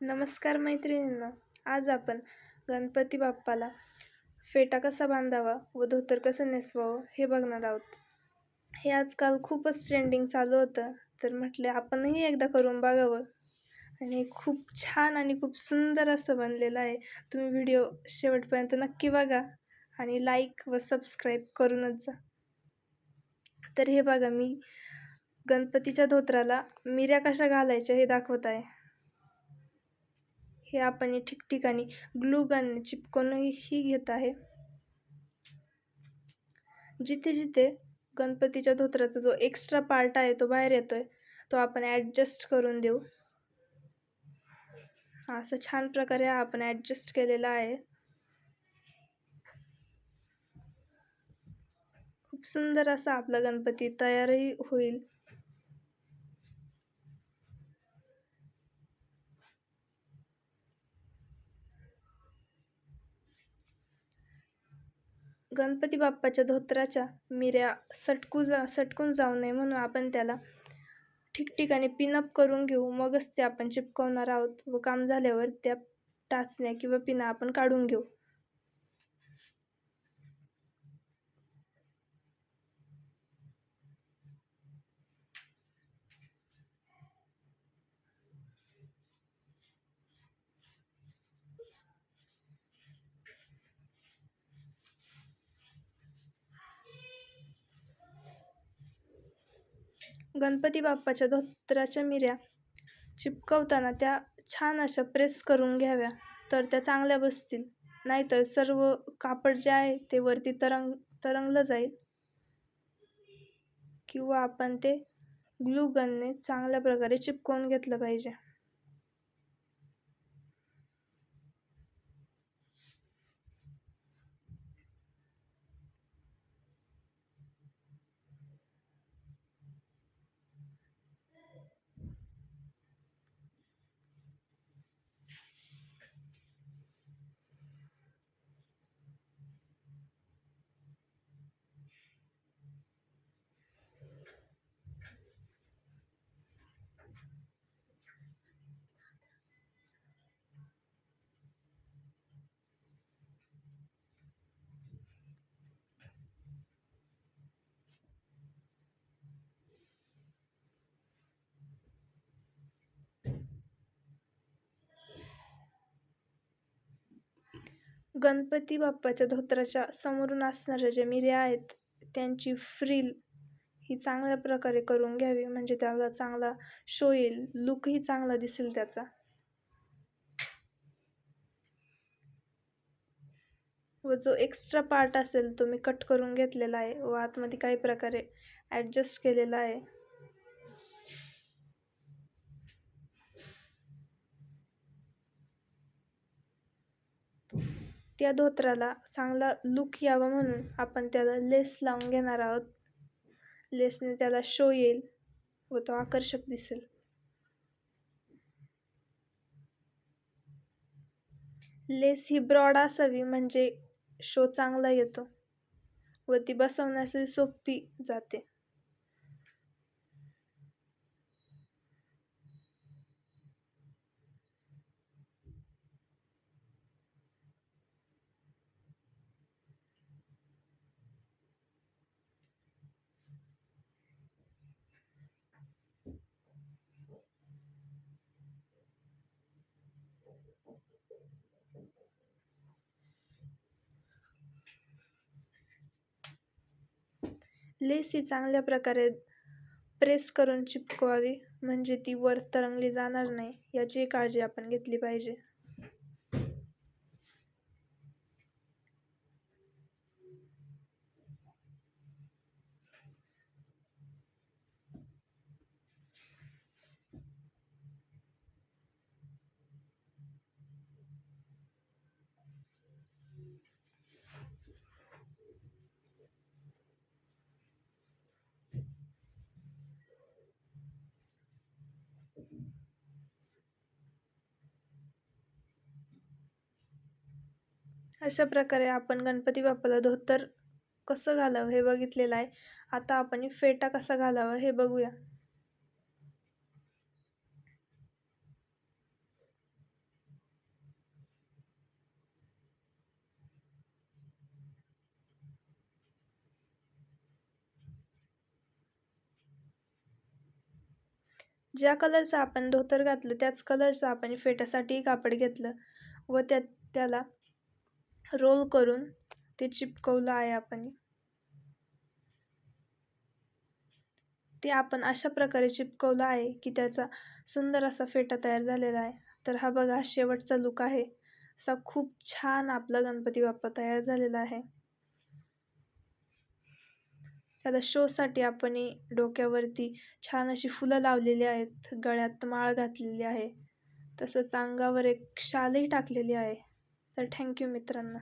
नमस्कार मैत्रिणींनो आज आपण गणपती बाप्पाला फेटा कसा बांधावा व धोतर कसं नेसवावं हे बघणार आहोत. हे आजकाल खूपच ट्रेंडिंग चालू होतं तर म्हटले आपणही एकदा करून बघावं. आणि हे खूप छान आणि खूप सुंदर असं बनलेलं आहे. तुम्ही व्हिडिओ शेवटपर्यंत नक्की बघा आणि लाईक व सबस्क्राईब करूनच जा. तर हे बघा मी गणपतीच्या धोत्राला मिऱ्या कशा घालायच्या हे दाखवत आहे. हे आपण ठिकठिकाणी ग्लू गन चिपकूनही घेत आहे. जिथे जिथे गणपतीच्या धोत्राचा जो एक्स्ट्रा पार्ट आहे तो बाहेर येतोय तो आपण ॲडजस्ट करून देऊ. असं छान प्रकारे आपण ॲडजस्ट केलेला आहे. खूप सुंदर असा आपला गणपती तयारही होईल. गणपती बाप्पाच्या धोत्राच्या मिऱ्या सटकू जा सटकून जाऊ नये म्हणून आपण त्याला ठिकठिकाणी पिनअप करून घेऊ. मगच ते आपण चिपकवणार आहोत व काम झाल्यावर त्या टाचण्या किंवा पिना आपण काढून घेऊ. गणपती बाप्पाच्या धोत्राच्या मिऱ्या चिपकवताना त्या छान अशा प्रेस करून घ्याव्या. तर त्या चांगल्या बसतील. नाहीतर सर्व कापड जे आहे ते वरती तरंग तरंगलं जाईल. किंवा आपण ते ग्लू गनने चांगल्या प्रकारे चिपकवून घेतलं पाहिजे. गणपती बाप्पाच्या धोत्राच्या समोरून असणाऱ्या ज्या मिऱ्या आहेत त्यांची फ्रील ही चांगल्या प्रकारे करून घ्यावी म्हणजे त्याला चांगला शो येईल लुकही चांगला दिसेल त्याचा. व जो एक्स्ट्रा पार्ट असेल तो मी कट करून घेतलेला आहे व आतमध्ये काही प्रकारे ॲडजस्ट केलेला आहे. त्या धोत्राला चांगला लुक यावा म्हणून आपण त्याला लेस लावून घेणार आहोत. लेसने त्याला शो येईल व तो आकर्षक दिसेल. लेस ही ब्रॉड असावी म्हणजे शो चांगला येतो व ती बसवण्यासाठी सोपी जाते. लेस ही चांगल्या प्रकारे प्रेस करून चिपकवावी म्हणजे ती वर तरंगली जाणार नाही याची काळजी आपण घेतली पाहिजे. अशा प्रकारे आपण गणपती बाप्पाला धोतर कसं घालावं हे बघितलेलं आहे. आता आपण फेटा कसा घालावा हे बघूया. ज्या कलरचं आपण धोतर घातलं त्याच कलरचं आपण फेट्यासाठी कापड घेतलं व त्या त्याला रोल करून ते चिपकवलं आहे आपण ते आपण अशा प्रकारे चिपकवलं आहे की त्याचा सुंदर असा फेटा तयार झालेला आहे. तर हा बघा शेवटचा लुक आहे. असा खूप छान आपला गणपती बाप्पा तयार झालेला आहे. त्याला शोसाठी आपण डोक्यावरती छान अशी फुलं लावलेली आहेत. गळ्यात माळ घातलेली आहे. तसंच अंगावर एक शालही टाकलेली आहे. तर थँक्यू मित्रांनो.